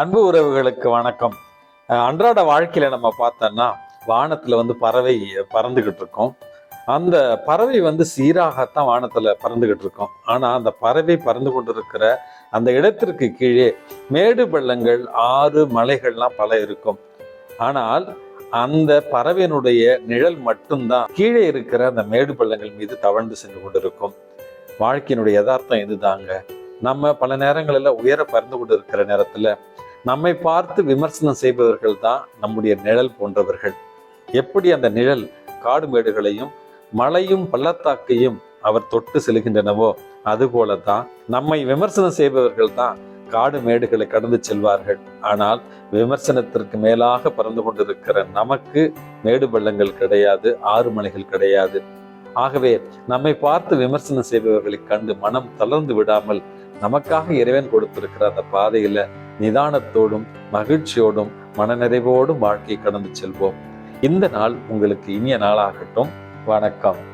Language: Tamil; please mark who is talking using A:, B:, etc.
A: அன்பு உறவுகளுக்கு வணக்கம். அன்றாட வாழ்க்கையில நம்ம பார்த்தோம்னா வானத்துல வந்து பறவை பறந்துகிட்டு இருக்கோம். அந்த பறவை வந்து சீராகத்தான் வானத்துல பறந்துகிட்டு இருக்கோம். ஆனா அந்த பறவை பறந்து கொண்டிருக்கிற அந்த இடத்திற்கு கீழே மேடு பள்ளங்கள் ஆறு மலைகள்லாம் பல இருக்கும். ஆனால் அந்த பறவையினுடைய நிழல் மட்டும்தான் கீழே இருக்கிற அந்த மேடு பள்ளங்கள் மீது தவழ்ந்து சென்று கொண்டிருக்கும். வாழ்க்கையினுடைய யதார்த்தம் இதுதாங்க. நம்ம பல நேரங்களில் உயர பறந்து கொண்டு இருக்கிற நேரத்துல நம்மை பார்த்து விமர்சனம் செய்பவர்கள் தான் நம்முடைய நிழல் போன்றவர்கள். எப்படி அந்த நிழல் காடு மேடுகளையும் மலையும் பள்ளத்தாக்கையும் அவர் தொட்டு செல்கின்றனவோ அதுபோல தான் நம்மை விமர்சனம் செய்பவர்கள் தான் காடு மேடுகளை கடந்து செல்வார்கள். ஆனால் விமர்சனத்திற்கு மேலாக பறந்து கொண்டிருக்கிற நமக்கு மேடு பள்ளங்கள் கிடையாது ஆறு மலைகள் கிடையாது. ஆகவே நம்மை பார்த்து விமர்சனம் செய்பவர்களை கண்டு மனம் தளர்ந்து விடாமல் நமக்காக இறைவன் கொடுத்திருக்கிற அந்த பாதையில நிதானத்தோடும் மகிழ்ச்சியோடும் மனநிறைவோடும் வாழ்க்கை கடந்து செல்வோம். இந்த நாள் உங்களுக்கு இனிய நாளாகட்டும். வணக்கம்.